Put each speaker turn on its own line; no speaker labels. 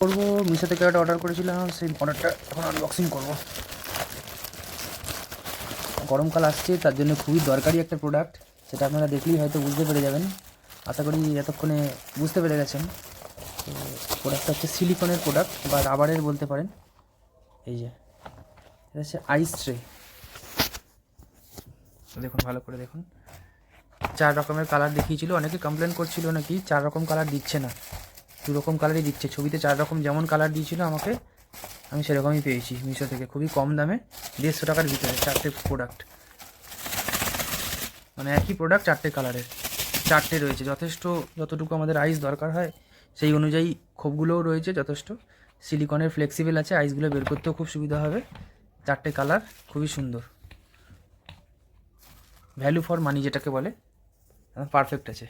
করব, মিশো থেকে একটা অর্ডার করেছিলাম, সেই অর্ডারটা এখন আনবক্সিং করব। গরমকাল আসছে, তার জন্য খুবই দরকারি একটা প্রোডাক্ট সেটা আপনারা দেখলেই হয়তো বুঝতে পেরে যাবেন। আশা করি এতক্ষণে বুঝতে পেরে গেছেন। তো প্রোডাক্টটা হচ্ছে সিলিকনের প্রোডাক্ট বা রাবারের বলতে পারেন। এই যে, এটা হচ্ছে আইস ট্রে দেখুন, ভালো করে দেখুন। চার রকমের কালার দেখিয়েছিল, অনেকে কমপ্লেন করছিল নাকি, চার রকম কালার দিচ্ছে না। দু রকম কালারই দিচ্ছে। ছবিতে চার রকম যেমন কালার দিয়েছিল আমাকে, আমি সেরকমই পেয়েছি মিশো থেকে। খুবই কম দামে, দেড়শো টাকার ভিতরে, চারটে প্রোডাক্ট মানে একই প্রোডাক্ট চারটে কালারের চারটে রয়েছে। যথেষ্ট যতটুকু আমাদের আইস দরকার হয়, সেই অনুযায়ী খোপগুলোও রয়েছে যথেষ্ট। সিলিকনের ফ্লেক্সিবল আছে আইসগুলো বের করতেও খুব সুবিধা হবে। চারটে কালার খুবই সুন্দর। ভ্যালু ফর মানি যেটাকে বলে পারফেক্ট আছে।